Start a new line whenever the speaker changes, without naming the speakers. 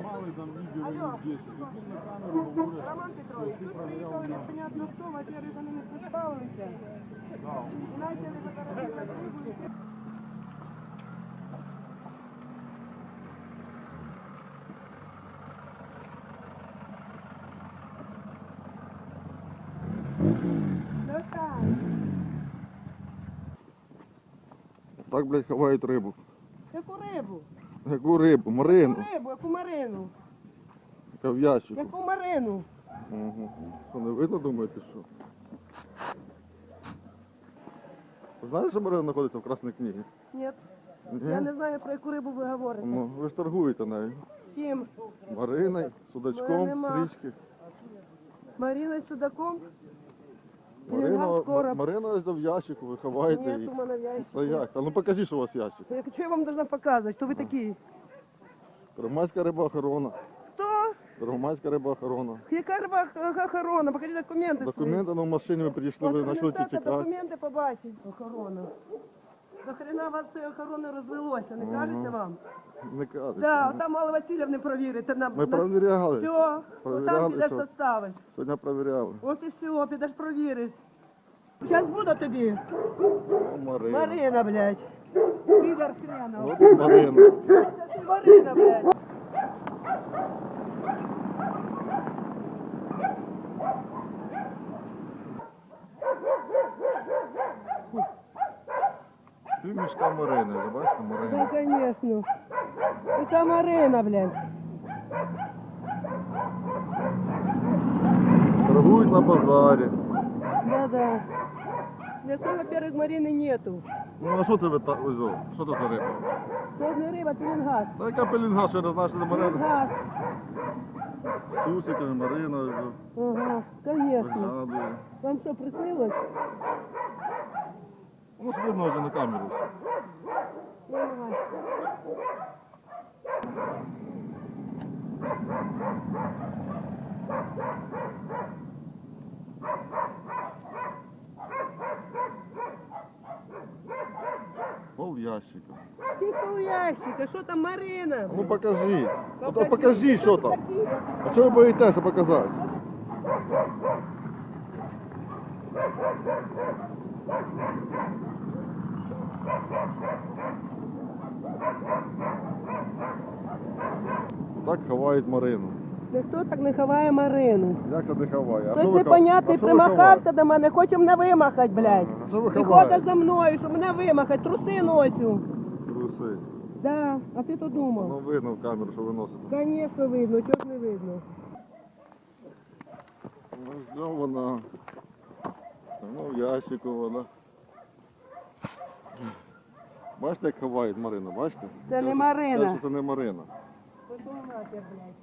знімали там відео і десь. Тоді на камеру говорять,
Роман Петрович,
що ти
тут
проверяв
приїхали
на...
непонятно хто, во-первых, вони не представилися. І почали фотографувати рибу. Достань.
Так, блядь, ховають рибу.
Яку рибу?
Яку рибу? Марину.
Яку рибу, яку марину?
Яка в ящику.
Яку марину?
Угу. Що, не видно, думаєте, що? Ви знаєте, що Марина знаходиться в Красній книгі?
Ні.
Ні?
Я не знаю, про яку рибу ви говорите.
Ну, ви ж торгуєте нею.
Чим?
Мариною, судачком,
нема.
з річки.
Мариною Судаком?
Марина,
скоро.
Марина в ящику, ви ховаєте
Нет у мене в ящику.
Як? А ну покажи, що у вас ящик.
Я что я вам должна показывать? Кто вы такие?
Громадська рибоохорона.
Кто?
Громадська рибоохорона.
Яка риба охорона? Покажи документи.
Документи на в машині ви прийшли, ви Почали тікати.
документи побачить. Охорона. До хрена вас цієї охорони розвелося, не кажеться вам?
Не кажуть.
Да, там Алла Васильівна провірити На,
Ми провіряли.
Все,
Провіряли, Там
підеш
що?
составиш.
Сьогодні провіряли.
От і все, підеш провіриш. Зараз буду тобі.
О, Марина.
Марина, блядь. Підар хрена.
От Марина.
Марина, блядь.
Пів мішка Марини, ви бачите,
Да,
Марина.
конечно. Это Марина, блядь.
Торгують на базарі.
Да-да. Для того, во-первых, Марины нету.
Ну а що це ви так ось? о, Що це за риба?
Це не риба, пеленгаз.
Та яка пелінга, що я не знаю, що це Марина.
Пеленгаз.
Сусики, Марина, ось, о,
Ага, конечно.
виглядує.
Вам що, приснилось?
Ну ж видно вже на камеру. все. Пол ящика.
Ти пол ящика, що там Марина?
Ну покажи.
Покажи.
то покажи, що там. А чого ви боїтеся показати? Так ховають Марину.
Ніхто так не ховає Марину.
Як це не ховає? А що
Хтось
ви
непонятний
а що ви
примахався до мене, хоче мене вимахати, блядь.
А що ви
Приходить
ховаєте?
за мною, щоб мене вимахати, труси носю.
Труси.
Да, а ти то
Ну
думав?
видно в камеру, що ви носите.
Конечно видно, чого ж не видно.
Ну, ждем вона. Ну, в ящику вона. Бачите, як ховають Марину, бачите?
Це не Марина.
Це не Марина.
Нахер, блядь.